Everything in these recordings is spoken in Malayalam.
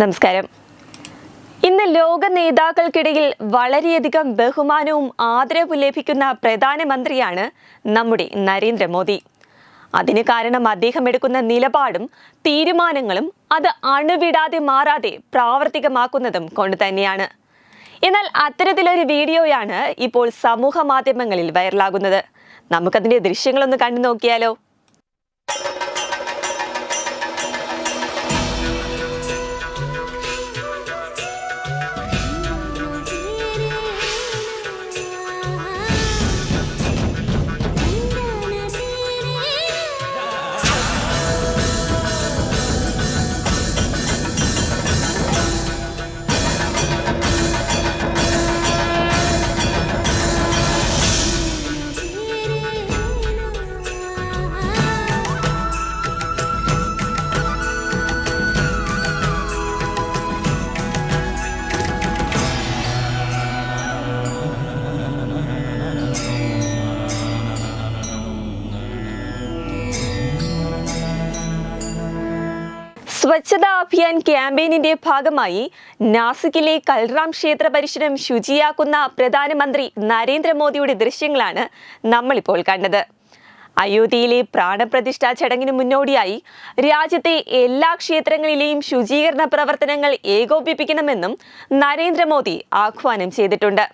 നമസ്കാരം. ഇന്ന് ലോക നേതാക്കൾക്കിടയിൽ വളരെയധികം ബഹുമാനവും ആദരവും ലഭിക്കുന്ന പ്രധാനമന്ത്രിയാണ് നമ്മുടെ നരേന്ദ്രമോദി. അതിന് കാരണം അദ്ദേഹം എടുക്കുന്ന നിലപാടും തീരുമാനങ്ങളും അത് അണുവിടാതെ മാറാതെ പ്രാവർത്തികമാക്കുന്നതും കൊണ്ട് തന്നെയാണ്. എന്നാൽ അത്തരത്തിലൊരു വീഡിയോയാണ് ഇപ്പോൾ സമൂഹ മാധ്യമങ്ങളിൽ വൈറലാകുന്നത്. നമുക്കതിന്റെ ദൃശ്യങ്ങളൊന്ന് കണ്ടു നോക്കിയാലോ? സ്വച്ഛതാ അഭിയാൻ ക്യാമ്പയിനിന്റെ ഭാഗമായി നാസിക്കിലെ കൽറാം ക്ഷേത്ര പരിസരം ശുചിയാക്കുന്ന പ്രധാനമന്ത്രി നരേന്ദ്രമോദിയുടെ ദൃശ്യങ്ങളാണ് നമ്മളിപ്പോൾ കണ്ടത്. അയോധ്യയിലെ പ്രാണപ്രതിഷ്ഠാ ചടങ്ങിന് മുന്നോടിയായി രാജ്യത്തെ എല്ലാ ക്ഷേത്രങ്ങളിലെയും ശുചീകരണ പ്രവർത്തനങ്ങൾ ഏകോപിപ്പിക്കണമെന്നും നരേന്ദ്രമോദി ആഹ്വാനം ചെയ്തിട്ടുണ്ട്.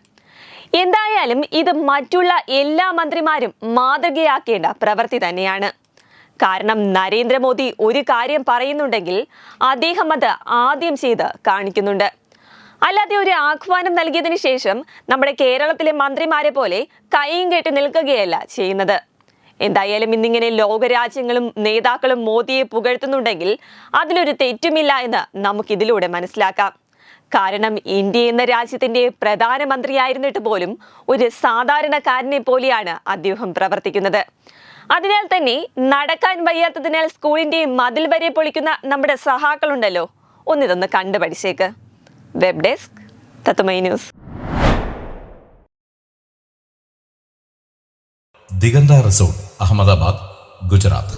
എന്തായാലും ഇത് മറ്റുള്ള എല്ലാ മന്ത്രിമാരും മാതൃകയാക്കേണ്ട പ്രവൃത്തി തന്നെയാണ്. കാരണം നരേന്ദ്രമോദി ഒരു കാര്യം പറയുന്നുണ്ടെങ്കിൽ അദ്ദേഹം അത് ആദ്യം ചെയ്ത് കാണിക്കുന്നുണ്ട്. അല്ലാതെ ഒരു ആഹ്വാനം നൽകിയതിനു ശേഷം നമ്മുടെ കേരളത്തിലെ മന്ത്രിമാരെ പോലെ കൈയും കെട്ടി നിൽക്കുകയല്ല ചെയ്യുന്നത്. എന്തായാലും ഇന്നിങ്ങനെ ലോകരാജ്യങ്ങളും നേതാക്കളും മോദിയെ പുകഴ്ത്തുന്നുണ്ടെങ്കിൽ അതിലൊരു തെറ്റുമില്ല എന്ന് നമുക്കിതിലൂടെ മനസ്സിലാക്കാം. കാരണം ഇന്ത്യ എന്ന രാജ്യത്തിന്റെ പ്രധാനമന്ത്രിയായിരുന്നിട്ട് പോലും ഒരു സാധാരണക്കാരനെ പോലെയാണ് അദ്ദേഹം പ്രവർത്തിക്കുന്നത്. അതിനാൽ തന്നെ നടക്കാൻ വയ്യാത്തതിനാൽ സ്കൂളിന്റെ മതിൽ വരെ പൊളിക്കുന്ന നമ്മുടെ സഹാക്കളുണ്ടല്ലോ. ഒന്നിതൊന്ന് കണ്ടു പഠിച്ചേക്ക് വെബ് ഡെസ്ക് തത്തുമൈ ന്യൂസ് ദിഗന്ത റിസോർട്ട് അഹമ്മദാബാദ് ഗുജറാത്ത്.